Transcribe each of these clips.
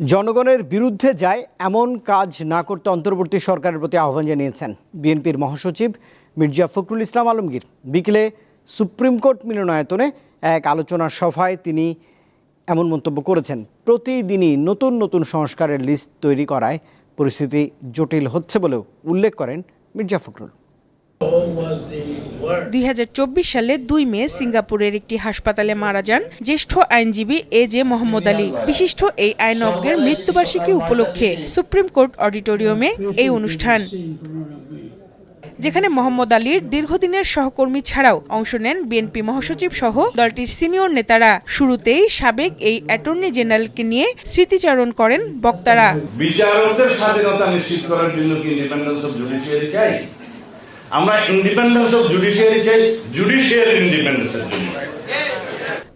জনগণের বিরুদ্ধে যায় এমন কাজ না করতে অন্তর্বর্তী সরকারের প্রতি আহ্বান জানিয়েছেন বিএনপির মহাসচিব মির্জা ফখরুল ইসলাম আলমগীর। বিকেলে সুপ্রিম কোর্ট মিলনায়তনে এক আলোচনা সভায় তিনি এমন মন্তব্য করেছেন, প্রতিদিনই নতুন নতুন সংস্কারের লিস্ট তৈরি করায় পরিস্থিতি জটিল হচ্ছে বলেও উল্লেখ করেন মির্জা ফখরুল। দুই হাজার চব্বিশ সালে দুই মে সিঙ্গাপুরের একটি হাসপাতালে মারা যান জ্যেষ্ঠ আইনজীবী এ জে মোহাম্মদ আলী। বিশিষ্ট এই আইনজ্ঞের মৃত্যুবার্ষিকী উপলক্ষে সুপ্রিম কোর্ট অডিটোরিয়ামে এই অনুষ্ঠান। যেখানে মোহাম্মদ আলীর দীর্ঘদিনের সহকর্মী ছাড়াও অংশ নেন বিএনপি মহাসচিব সহ দলটির সিনিয়র নেতারা। শুরুতেই সাবেক এই অ্যাটর্নি জেনারেলকে নিয়ে স্মৃতিচারণ করেন বক্তারা। বিচারকদের স্বাধীনতা নিশ্চিত করার জন্য কি ইন্ডিপেন্ডেন্স অফ জুডিশিয়ারি চাই? আমরা ইন্ডিপেন্ডেন্স অফ জুডিশিয়ারি চাই জুডিশিয়ারি ইন্ডিপেন্ডেন্সের জন্য।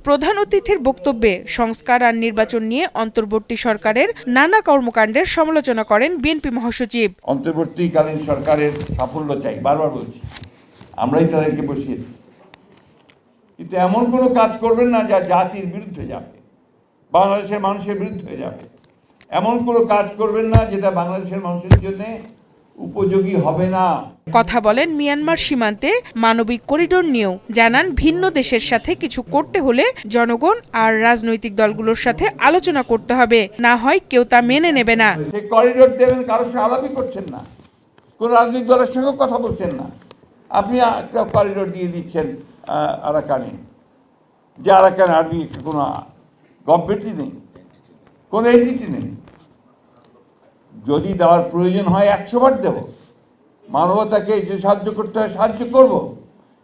প্রধান অতিথির বক্তব্যে সংস্কার আর নির্বাচন নিয়ে অন্তর্বর্তী সরকারের নানা কর্মকাণ্ডের সমালোচনা করেন বিএনপি মহাসচিব। অন্তর্বর্তীকালীন সরকারের সাফল্য চাই বারবার বলছি আমরাই তাদেরকে বসিয়েছি। কিন্তু এমন কোনো কাজ করবেন না যা জাতির বিরুদ্ধে যাবে বাংলাদেশের মানুষের বিরুদ্ধে যাবে। এমন কোনো কাজ করবেন না যেটা বাংলাদেশের মানুষের জন্য উপযোগী হবে না। কথা বলেন মিয়ানমার সীমান্তে মানবিক করিডোর নিয়েও। জানান ভিন্ন দেশের সাথে কিছু করতে হলে জনগণ আর রাজনৈতিক দলগুলোর সাথে আলোচনা করতে হবে। না হয় কেউ তা মেনে নেবে না। করিডোর দেবেন কারোর সঙ্গে আলাপই করছেন না। কোন রাজনৈতিক দলের সঙ্গেও কথা বলছেন না। আপনি একটা করিডোর দিয়ে দিচ্ছেন আরাকানে। যে আরাকান আর্মি কোনো গভর্নমেন্টই নেই কোনো এন্টিটি নেই। যদি দেওয়ার প্রয়োজন হয় একশো বার দেব। মানবতাকে যে সাহায্য করতে হয় সাহায্য করব।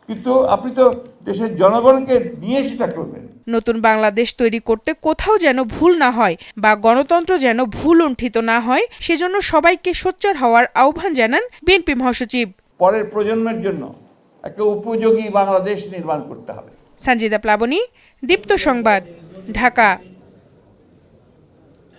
কিন্তু আপনি তো দেশের জনগণকে নিয়ে সেটা করবেন। নতুন বাংলাদেশ তৈরি করতে কোথাও যেন ভুল না হয় বা গণতন্ত্র যেন ভুল লুণ্ঠিত না হয় সেজন্য সবাইকে সোচ্চার হওয়ার আহ্বান জানান বিএনপি মহাসচিব। পরের প্রজন্মের জন্য একটা উপযোগী বাংলাদেশ নির্মাণ করতে হবে। সঞ্জিদা প্লাবনী দীপ্ত সংবাদ ঢাকা।